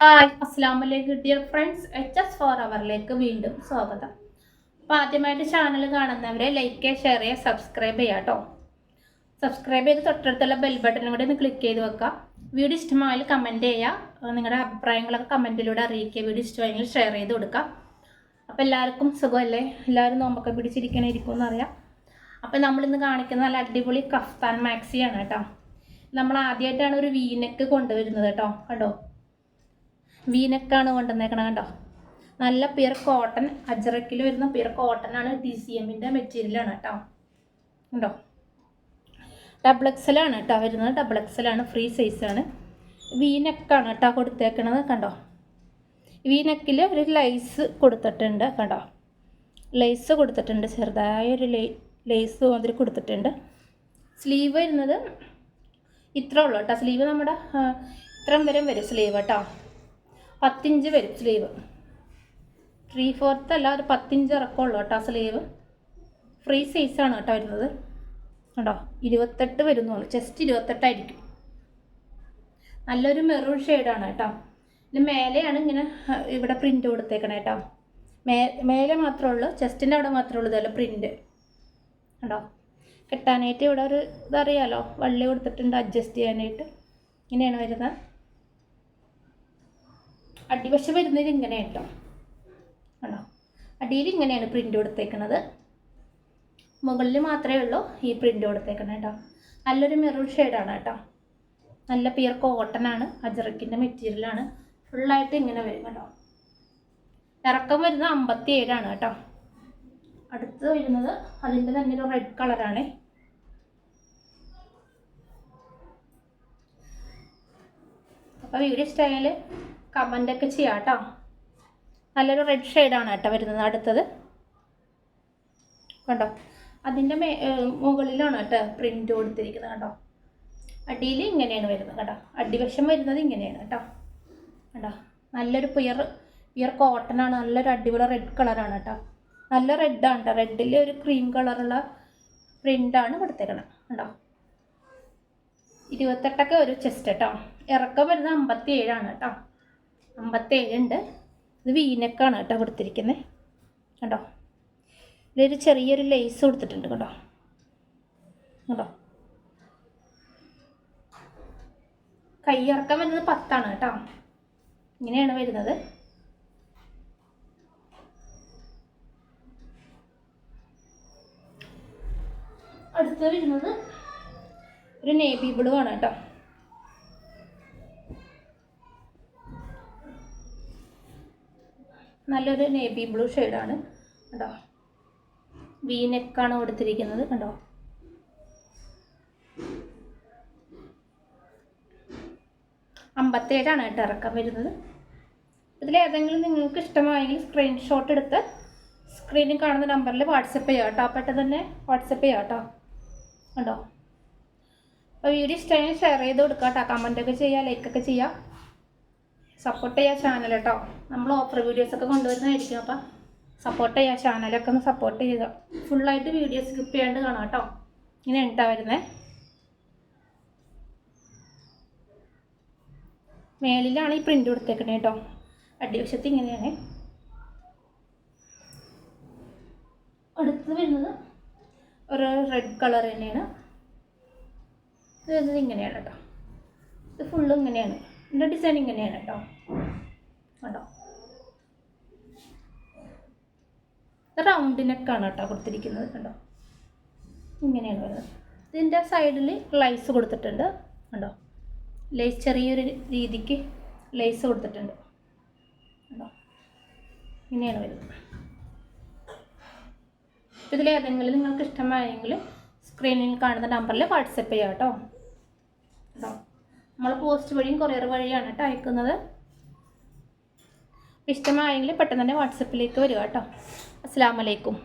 Hi അസ്സാം വലൈക്കും dear friends. H S four അവറിലേക്ക് വീണ്ടും സ്വാഗതം. അപ്പോൾ ആദ്യമായിട്ട് ചാനൽ കാണുന്നവരെ ലൈക്ക് ഷെയർ ചെയ്യുക സബ്സ്ക്രൈബ് ചെയ്യുക കേട്ടോ സബ്സ്ക്രൈബ് ചെയ്ത് തൊട്ടടുത്തുള്ള ബെൽ ബട്ടണും കൂടി ഒന്ന് ക്ലിക്ക് ചെയ്ത് വെക്കുക. വീഡിയോ ഇഷ്ടമായാൽ കമന്റ് ചെയ്യുക. നിങ്ങളുടെ അഭിപ്രായങ്ങളൊക്കെ കമന്റിലൂടെ അറിയിക്കുക. വീഡിയോ ഇഷ്ടമായെങ്കിൽ ഷെയർ ചെയ്ത് കൊടുക്കുക. അപ്പോൾ എല്ലാവർക്കും സുഖമല്ലേ? എല്ലാവരും നോമ്പൊക്കെ പിടിച്ചിരിക്കണേ ഇരിക്കുമെന്ന് അറിയാം. അപ്പോൾ നമ്മളിന്ന് കാണിക്കുന്ന നല്ല അടിപൊളി കഫ്താൻ മാക്സിയാണ് കേട്ടോ. നമ്മൾ ആദ്യമായിട്ടാണ് ഒരു വീനക്ക് കൊണ്ടുവരുന്നത് കേട്ടോ. കണ്ടോ? വീനെക്കാണ് കൊണ്ടുവന്നേക്കണ കണ്ടോ? നല്ല പിയർ കോട്ടൺ അജറക്കിൽ വരുന്ന പിയർ കോട്ടൺ ആണ് ടി സി എമ്മിന്റെ മെറ്റീരിയലാണ് കേട്ടോ. ഉണ്ടോ ഡബിൾ എക്സലാണ് കേട്ടോ വരുന്നത്. ഡബിൾ എക്സലാണ് ഫ്രീ സൈസാണ് വീനക്കാണ് കേട്ടോ കൊടുത്തേക്കണത് കണ്ടോ? വീനക്കിൽ ഒരു ലൈസ് കൊടുത്തിട്ടുണ്ട് കണ്ടോ? ലൈസ് കൊടുത്തിട്ടുണ്ട് ചെറുതായ ഒരു ലൈസ് ലേസ് മാതിരി കൊടുത്തിട്ടുണ്ട്. സ്ലീവ് വരുന്നത് ഇത്ര ഉള്ളൂ കേട്ടോ. സ്ലീവ് നമ്മുടെ ഇത്രയും വരും വരും സ്ലീവ് കേട്ടോ. പത്തിഞ്ച് വരും സ്ലീവ്. ത്രീ ഫോർത്ത് അല്ല ഒരു പത്തിഞ്ച് ഇറക്കമുള്ളൂ കേട്ടോ സ്ലീവ്. ഫ്രീ സൈസാണ് കേട്ടോ വരുന്നത്. കണ്ടോ? ഇരുപത്തെട്ട് വരുന്നുള്ളൂ. ചെസ്റ്റ് ഇരുപത്തെട്ടായിരിക്കും. നല്ലൊരു മെറൂൺ ഷെയ്ഡാണ് കേട്ടോ. പിന്നെ മേലെയാണ് ഇങ്ങനെ ഇവിടെ പ്രിന്റ് കൊടുത്തേക്കണേ കേട്ടോ. മേ മേലെ മാത്രമേ ഉള്ളൂ ചെസ്റ്റിന്റെ അവിടെ മാത്രമേ ഉള്ളൂ ഇതല്ല പ്രിന്റ് കണ്ടോ? കെട്ടാനായിട്ട് ഇവിടെ ഒരു ഇതറിയാലോ? വള്ളി കൊടുത്തിട്ടുണ്ട് അഡ്ജസ്റ്റ് ചെയ്യാനായിട്ട്. ഇങ്ങനെയാണ് വരുന്നത്. അടിവശം വരുന്നത് ഇങ്ങനെ കേട്ടോ കണ്ടോ അടിയിൽ ഇങ്ങനെയാണ് പ്രിന്റ് കൊടുത്തേക്കുന്നത് മുകളിൽ മാത്രമേ ഉള്ളൂ ഈ പ്രിന്റ് കൊടുത്തേക്കണത് കേട്ടോ. നല്ലൊരു മെറൂൺ ഷെയ്ഡാണ് കേട്ടോ. നല്ല പിയർ കോട്ടൺ ആണ്. അജറക്കിന്റെ മെറ്റീരിയലാണ് ഫുള്ളായിട്ട് ഇങ്ങനെ വരും കേട്ടോ. ഇറക്കം വരുന്നത് അമ്പത്തി ഏഴാണ് കേട്ടോ. അടുത്ത് വരുന്നത് അതിന്റെ തന്നെ ഒരു റെഡ് കളറാണ് അപ്പോൾ വീഡിയോ സ്റ്റൈൽ കമന്റൊക്കെ ചെയ്യാം കേട്ടോ. നല്ലൊരു റെഡ് ഷെയ്ഡാണ് കേട്ടോ വരുന്നത് അടുത്തത്. കണ്ടോ? അതിന്റെ മേ മുകളിലാണ് കേട്ടോ പ്രിന്റ് കൊടുത്തിരിക്കുന്നത് കേട്ടോ അടിയിൽ ഇങ്ങനെയാണ് വരുന്നത് കേട്ടോ അടിവശം വരുന്നത് ഇങ്ങനെയാണ് കേട്ടോ. കണ്ടോ? നല്ലൊരു പിയർ പിയർ കോട്ടൺ ആണ്. നല്ലൊരു അടിപൊളി റെഡ് കളറാണ് കേട്ടോ. നല്ല റെഡാണ് കേട്ടോ. റെഡിൽ ഒരു ക്രീം കളറുള്ള പ്രിന്റാണ് കൊടുത്തേക്കണം കണ്ടോ? ഇരുപത്തെട്ടൊക്കെ ഒരു ചെസ്റ്റ് കേട്ടോ. ഇറക്കം വരുന്നത് അമ്പത്തി ഏഴാണ് കേട്ടോ. അമ്പത്തി ഉണ്ട് ഇത് വീനക്കാണ് കേട്ടോ കൊടുത്തിരിക്കുന്നത് കണ്ടോ? ഇതിലൊരു ചെറിയൊരു ലേസ് കൊടുത്തിട്ടുണ്ട് കേട്ടോ കണ്ടോ? ഇറക്കാൻ വരുന്നത് പത്താണ് കേട്ടോ. ഇങ്ങനെയാണ് വരുന്നത്. അടുത്ത് വരുന്നത് ഒരു നേവി ബ്ലൂ ആണ് കേട്ടോ. നല്ലൊരു നേവി ബ്ലൂ ഷെയ്ഡാണ് കേട്ടോ വി നെക്കാണ് കൊടുത്തിരിക്കുന്നത്. കണ്ടോ? അമ്പത്തേഴാണ് കേട്ടോ ഇറക്കം വരുന്നത്. ഇതിലേതെങ്കിലും നിങ്ങൾക്ക് ഇഷ്ടമായെങ്കിൽ സ്ക്രീൻഷോട്ട് എടുത്ത് സ്ക്രീനിൽ കാണുന്ന നമ്പറിൽ വാട്സപ്പ് ചെയ്യാം കേട്ടോ. പെട്ടെന്ന് തന്നെ വാട്സപ്പ് ചെയ്യാം കേട്ടോ. കണ്ടോ? അപ്പോൾ വീഡിയോ ഇഷ്ടമായി ഷെയർ ചെയ്ത് കൊടുക്കാം കേട്ടോ. കമന്റൊക്കെ ചെയ്യുക ലൈക്കൊക്കെ ചെയ്യുക സപ്പോർട്ട് ചെയ്യുക ചാനൽ കേട്ടോ നമ്മൾ ഓഫർ വീഡിയോസൊക്കെ കൊണ്ടുവരുന്നതായിരിക്കും. അപ്പം സപ്പോർട്ട് ചെയ്യുക ചാനലൊക്കെ ഒന്ന് സപ്പോർട്ട് ചെയ്യുക ഫുള്ളായിട്ട് വീഡിയോ സ്കിപ്പ് ചെയ്യാണ്ട് കാണാം കേട്ടോ ഇങ്ങനെ ഉണ്ടാ വരുന്നത് മേലിലാണ് ഈ പ്രിന്റ് കൊടുത്തേക്കണേ കേട്ടോ അടിവശത്ത് ഇങ്ങനെയാണ്. അടുത്ത് വരുന്നത് ഒരു റെഡ് കളർ തന്നെയാണ്. ഇത് വരുന്നത് ഇങ്ങനെയാണ് കേട്ടോ ഇത് ഫുള്ള് ഇങ്ങനെയാണ്. ഇതിന്റെ ഡിസൈൻ ഇങ്ങനെയാണ് കേട്ടോ. ഇത് റൗണ്ട് നെക്കാണ് കേട്ടോ കൊടുത്തിരിക്കുന്നത് കണ്ടോ? ഇങ്ങനെയാണ് വരുന്നത്. ഇതിന്റെ സൈഡിൽ ലൈസ് കൊടുത്തിട്ടുണ്ട് കണ്ടോ? ലൈസ് ചെറിയൊരു രീതിക്ക് ലൈസ് കൊടുത്തിട്ടുണ്ട് കണ്ടോ? ഇങ്ങനെയാണ് വരുന്നത്. ഇതിലേതെങ്കിലും നിങ്ങൾക്ക് ഇഷ്ടമായെങ്കിൽ സ്ക്രീനിൽ കാണുന്ന നമ്പറിൽ വാട്സപ്പ് ചെയ്യാം കേട്ടോ. കേട്ടോ നമ്മൾ പോസ്റ്റ് വഴിയും കൊറിയർ വഴിയാണ് കേട്ടോ അയക്കുന്നത്. ഇഷ്ടമായെങ്കിൽ പെട്ടെന്ന് തന്നെ വാട്സപ്പിലേക്ക് വരിക കേട്ടോ അസ്സാം വലൈക്കും